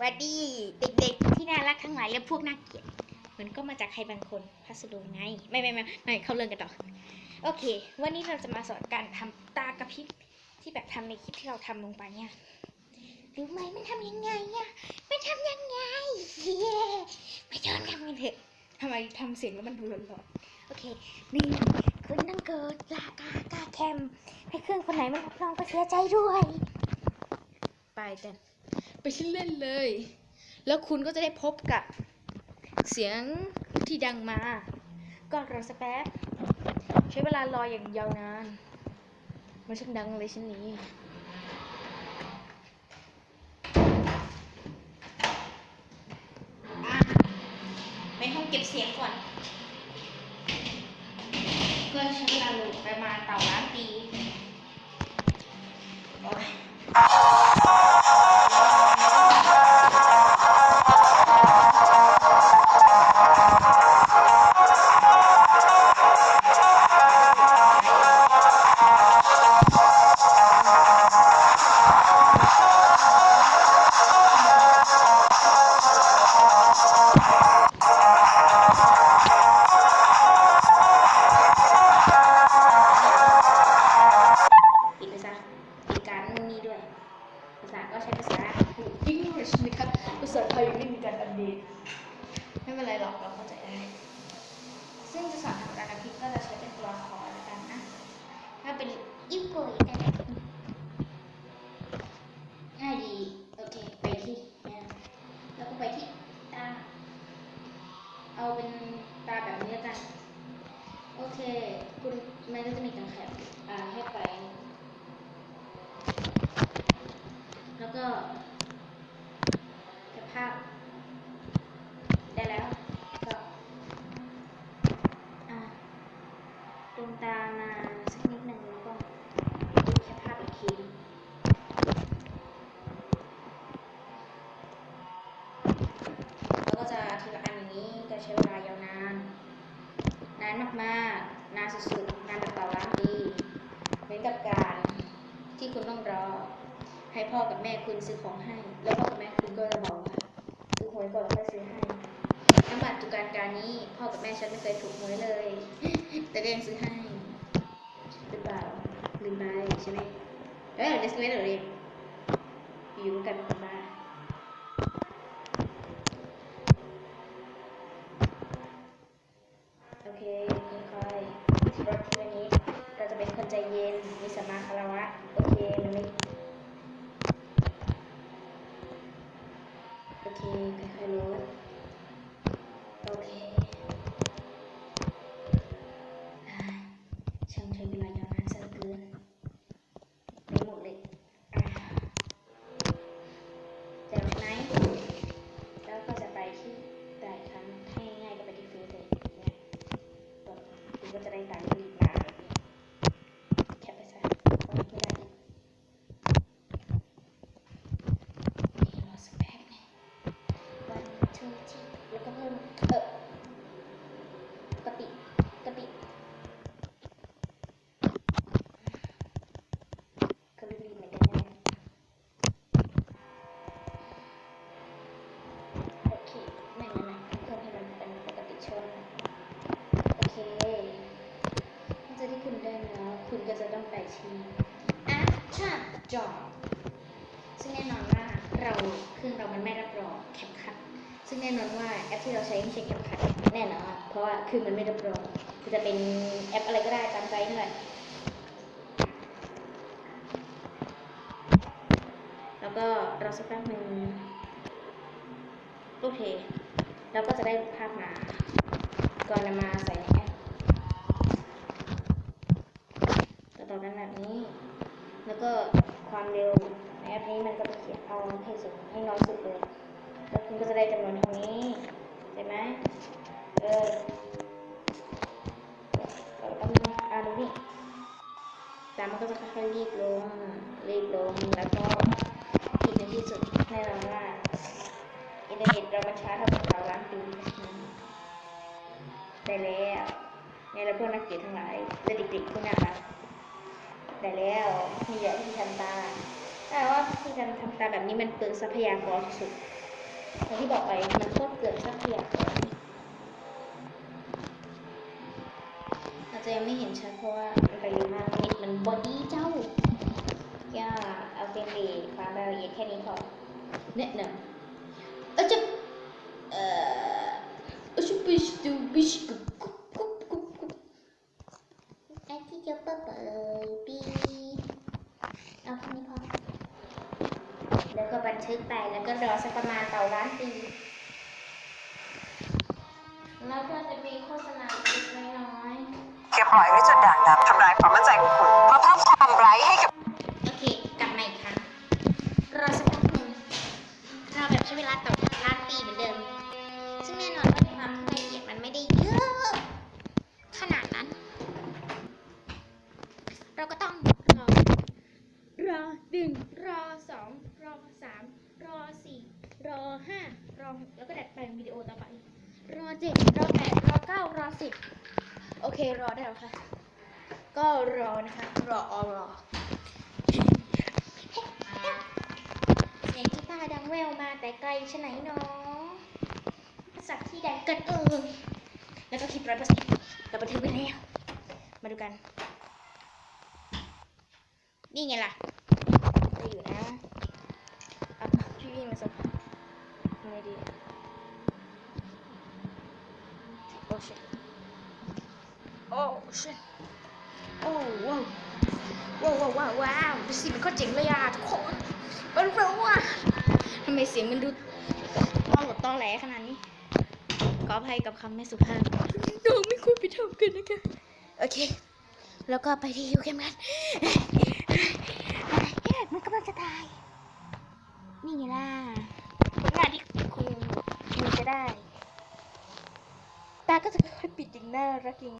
วัดดีเด็กๆที่น่ารักทั้งหลายและพวกน่าเกลียดมันก็มาจากใครบางคนพัสดุไงไม่ไม่ไม่ไม่เข้าเรื่องกันต่อโอเค วันนี้เราจะมาสอนการทำตากระพริบที่แบบทำในคลิปที่เราทำลงไปเนี่ยรู้ไหมมันทำยังไงอะมันทำยังไงเย้มาย้อนทำกันเถอะทำไมทำเสียงแล้วมันดูหลอนๆโอเคหนึ่งคุณต้องเกิดลากากาแคมให้เครื่องคนไหนมันรับรองก็เสียใจด้วย ไปกัน ไปเล่นเลย แล้วคุณก็จะได้พบกับเสียงที่ดังมา ก็รอสักแป๊บ ใช้เวลารออย่างยาวนาน มันช่างดังเลยชิ้นนี้อะไปห้องเก็บเสียงก่อนเพื่อใช้เวลาลงประมาณเต่าล้านปีโอ๊ย เป็นไรหรอกเราเข้าใจได้ ซึ่งจะสอนทำการอัพพิกก็จะใช้เป็นตัวละครแล้วกันนะ ถ้าเป็นอิวโกยแต่ง่ายดีโอเคไปที่เนี่ยแล้วก็ไปที่ตาเอาเป็นตาแบบนี้แล้วกัน โอเค คุณมันก็จะมีการแคปอ่าให้ไป แล้วก็แคปภาพ ได้แล้ว ก็อ่าดวงตามาสักนิดหนึ่งแล้วก็ดูแคปภาพอีกที แล้วก็จะทีละอันอย่างนี้จะใช้เวลายาวนาน นานมากๆ นานสุดๆ นานแบบต่อล้านปีเหมือนกับการที่ คุณต้องรอให้พ่อกับแม่คุณซื้อของให้ แล้วพ่อกับแม่คุณก็จะบอกว่าซื้อหวยก่อนแล้วค่อยซื้อให้น้ำบัตรตุการการนี้ พ่อกับแม่ฉันไม่เคยถูกหวยเลย แต่ก็ยังซื้อให้หรือเปล่าลืมไปใช่ไหมเออเดสเวทเลยอยู่กันคนมาโอเคค่อยๆรถทีละนิดเราจะเป็นคนใจเย็น โอเคมันไม่โอเคค่อยๆลดโอเคช่างใช้เวลายาวนานซะเหลือเกินไม่หมดเลยอ่าแจ๋วใช่ไหมแล้วก็จะไปที่ได้ครั้งให้ง่ายก็ไปที่เฟซเลยเนี่ยกดคุณก็จะได้ตามที่มาแคปไปซะเพราะไม่ได้อีกนี่รอสักแป๊บหนึง one two three แล้วก็เพิ่มเออป กติปกติก็รีบๆเหมือนกันนะโอเคไม่งั้นนะเพิ่มให้มันเป็นปกติชนโอเคหลังจากที่คุณได้แล้ว คุณก็จะต้องไปที่ Action Job ซึ่งแน่นอนว่าเราเครื่องเรามันไม่รับรองแคปคัท ซึ่งแน่นอนว่าแอปที่เราใช้ไม่ใช่แคปคัทแน่นอนเพราะว่าคือมันไม่รับรองจะเป็นแอปอะไรก็ได้ตามใจนั่นแหละแล้วก็เรอสักแป๊บหนึ่งโอเคเราก็จะได้ภาพมาก่อนนำมาใส่ในแอปต่อต่อกันแบบนี้ แล้วก็ความเร็วในแอปนี้มันก็จะเขียนเอาให้สุดให้น้อยสุดเลย แล้วคุณก็จะได้จำนวนเท่านี้ใช่ไหมเออเออเอามาอ่าดูนี่ตามมันก็จะค่อยๆรีบลงรีบลงแล้วก็อีกในที่สุดแน่นอนว่าอินเทอร์เน็ตเรามันช้าเท่ากับเราล้านปีได้แล้วในเราพวกนักเขียนทั้งหลายและเด็กๆผู้น่ารักได้แล้วมีเยอะที่ทำตาแต่ว่าที่ทำทำตาแบบนี้มันเปลืองทรัพยากรสุด อย่างที่บอกไปมันโคตรเกือบสักอย่างอาจจะยังไม่เห็นชัดเพราะว่ามันไปเร็วมากนิดมันบอดี้เจ้า ย่าเอาเต็มเรทความละเอียดแค่นี้พอเน็ตหนะเออจะเอ่อเออจะบิชดูบิชกุ๊บกุ๊บกุ๊บ ทึกไปแล้วก็รอสักประมาณต่อล้านปี แล้วก็จะมีโฆษณาเล็กน้อย เก็บหอยไว้จุดด่างดำทำลายความมั่นใจของคุณ ห้ารอหกแล้วก็ดัดแปลงวิดีโอต่อไป รอเจ็ดรอแปดรอเก้ารอสิบโอเครอได้แล้วค่ะ ก็รอนะคะรอรอเสียงกีตาร์ดังแววมาแต่ไกลชไหนหนอสักที่ใดกันเออแล้วก็คลิปร้อยเปอร์เซ็นต์เราบันทึกไว้แล้ว มาดูกัน นี่ไงล่ะได้อยู่นะอะพี่วิ่งมาสักยังไงดี โอ้ชิ โอ้ชิโอ้ว้าวว้าวว้าวว้าวว้าวดูสิมันก็เจ๋งเลยอะทุกคนมันเร็วอะทำไมเสียงมันดูต้องหลดต้องแหลขนาดนี้ขออภัยกับคำไม่สุภาพเราไม่ควรไปทำกันนะคะ โอเค แล้วก็ไปที่ยูเกมกันมันกำลังจะตาย นี่ไงล่ะผลงานที่คุณคุณจะได้ ตาก็จะค่อยๆปิดอย่างน่ารักอย่าง